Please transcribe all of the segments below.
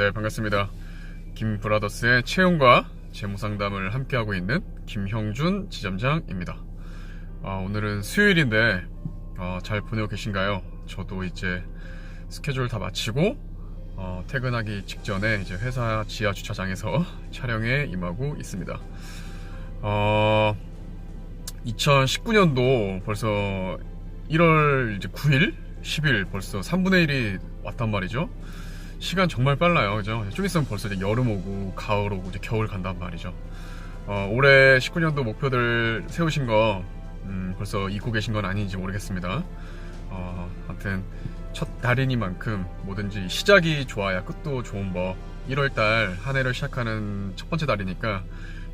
네, 반갑습니다. 김브라더스의 채용과 재무상담을 함께하고 있는 김형준 지점장입니다. 아, 오늘은 수요일인데 어, 잘 보내고 계신가요? 저도 이제 스케줄 다 마치고 어, 퇴근하기 직전에 이제 회사 지하 주차장에서 촬영에 임하고 있습니다. 어, 2019년도 벌써 1월 이제 9일, 10일 벌써 3분의 1이 왔단 말이죠. 시간 정말 빨라요, 그죠? 좀 있으면 벌써 이제 여름 오고 가을 오고 이제 겨울 간단 말이죠. 어, 올해 19년도 목표들 세우신 거 음, 벌써 잊고 계신 건 아닌지 모르겠습니다. 어, 아무튼 첫 달이니만큼 뭐든지 시작이 좋아야 끝도 좋은 법. 1월달 한 해를 시작하는 첫 번째 달이니까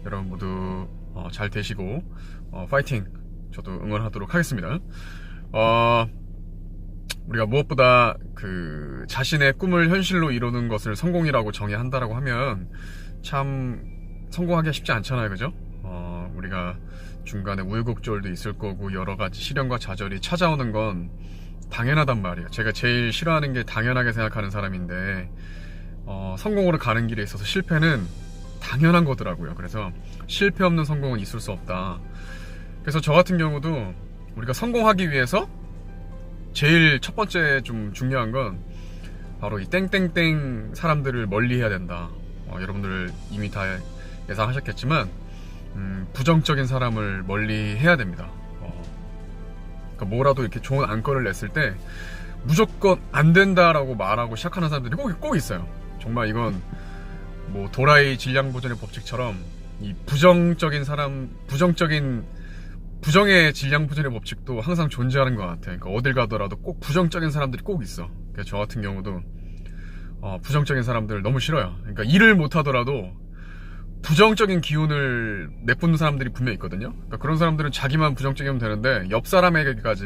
여러분 모두 어, 잘 되시고 어, 파이팅. 저도 응원하도록 하겠습니다. 어, 우리가 무엇보다 그 자신의 꿈을 현실로 이루는 것을 성공이라고 정의한다라고 하면 참 성공하기가 쉽지 않잖아요, 그죠? 어, 우리가 중간에 우여곡절도 있을 거고 여러 가지 시련과 좌절이 찾아오는 건 당연하단 말이에요. 제가 제일 싫어하는 게 당연하게 생각하는 사람인데 어, 성공으로 가는 길에 있어서 실패는 당연한 거더라고요. 그래서 실패 없는 성공은 있을 수 없다. 그래서 저 같은 경우도 우리가 성공하기 위해서 제일 첫 번째 좀 중요한 건 바로 이 땡땡땡 사람들을 멀리 해야 된다. 어, 여러분들 이미 다 예상하셨겠지만 음, 부정적인 사람을 멀리 해야 됩니다. 어, 그러니까 뭐라도 이렇게 좋은 안건을 냈을 때 무조건 안 된다라고 말하고 시작하는 사람들이 꼭, 꼭 있어요. 정말 이건 뭐 도라이 질량 보존의 법칙처럼 이 부정적인 사람, 부정적인 부정의 질량 보존의 법칙도 항상 존재하는 것 같아요. 그러니까 어딜 가더라도 꼭 부정적인 사람들이 꼭 있어. 그래서 저 같은 경우도 어, 부정적인 사람들 너무 싫어요. 그러니까 일을 못 하더라도 부정적인 기운을 내뿜는 사람들이 분명 있거든요. 그러니까 그런 사람들은 자기만 부정적이면 되는데 옆 사람에게까지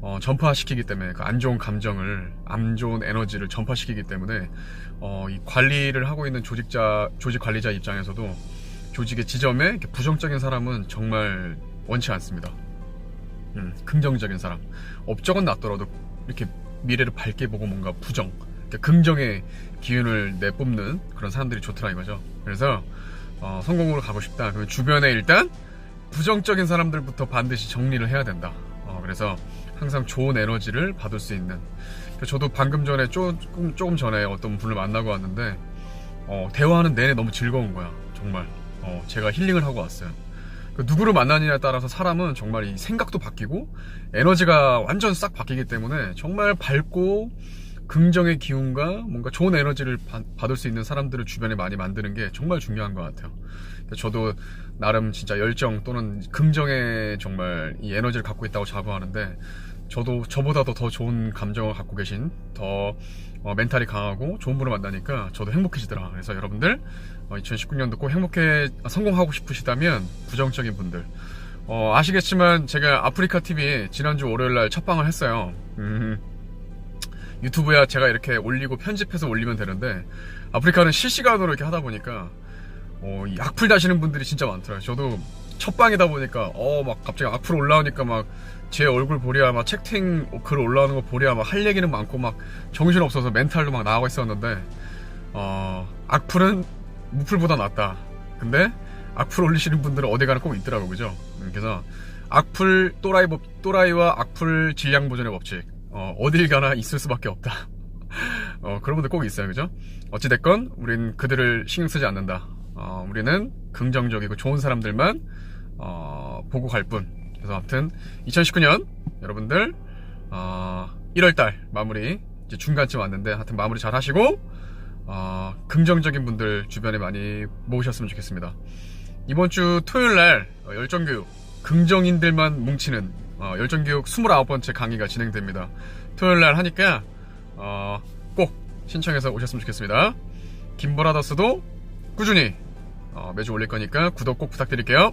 어, 전파시키기 때문에 그 안 좋은 감정을, 안 좋은 에너지를 전파시키기 때문에 어, 이 관리를 하고 있는 조직자, 조직 관리자 입장에서도 조직의 지점에 부정적인 사람은 정말 원치 않습니다. 음, 긍정적인 사람. 업적은 낮더라도 이렇게 미래를 밝게 보고 뭔가 부정, 그러니까 긍정의 기운을 내뿜는 그런 사람들이 좋더라 이거죠. 그래서 어, 성공으로 가고 싶다. 그러면 주변에 일단 부정적인 사람들부터 반드시 정리를 해야 된다. 어, 그래서 항상 좋은 에너지를 받을 수 있는. 저도 방금 전에 조금, 조금 전에 어떤 분을 만나고 왔는데 어, 대화하는 내내 너무 즐거운 거야. 정말. 어, 제가 힐링을 하고 왔어요. 그 누구를 만나느냐에 따라서 사람은 정말 이 생각도 바뀌고 에너지가 완전 싹 바뀌기 때문에 정말 밝고 긍정의 기운과 뭔가 좋은 에너지를 바- 받을 수 있는 사람들을 주변에 많이 만드는 게 정말 중요한 것 같아요. 저도 나름 진짜 열정 또는 긍정의 정말 이 에너지를 갖고 있다고 자부하는데 저도 저보다도 더 좋은 감정을 갖고 계신 더 어, 멘탈이 강하고 좋은 분을 만나니까 저도 행복해지더라. 그래서 여러분들 2019년도 꼭 행복해 성공하고 싶으시다면 부정적인 분들 어, 아시겠지만 제가 아프리카 TV 지난주 월요일날 첫 방을 했어요. 음, 유튜브야 제가 이렇게 올리고 편집해서 올리면 되는데 아프리카는 실시간으로 이렇게 하다 보니까 어, 이 악플 다시는 분들이 진짜 많더라고요. 저도 첫 방이다 보니까 어 막 갑자기 악플 올라오니까 막 제 얼굴 보랴 막 채팅 글 올라오는 거 보랴 막 할 얘기는 많고 막 정신 없어서 멘탈도 막 나가고 있었는데 어 악플은 무플보다 낫다. 근데 악플 올리시는 분들은 어디 가나 꼭 있더라고 그죠? 음, 그래서 악플 또라이 법 또라이와 악플 질량 보존의 법칙 어, 어딜 가나 있을 수밖에 없다. 어, 그런 분들 꼭 있어요, 그죠? 어찌됐건, 우린 그들을 신경 쓰지 않는다. 어, 우리는 긍정적이고 좋은 사람들만, 어, 보고 갈 뿐. 그래서 아무튼, 2019년, 여러분들, 어, 1월달 마무리, 이제 중간쯤 왔는데, 하여튼 마무리 잘 하시고, 어, 긍정적인 분들 주변에 많이 모으셨으면 좋겠습니다. 이번 주 토요일 날, 어, 열정교육, 긍정인들만 뭉치는, 어, 열정교육 29번째 강의가 진행됩니다. 토요일 날 하니까, 어, 꼭 신청해서 오셨으면 좋겠습니다. 김보라더스도 꾸준히 어, 매주 올릴 거니까 구독 꼭 부탁드릴게요.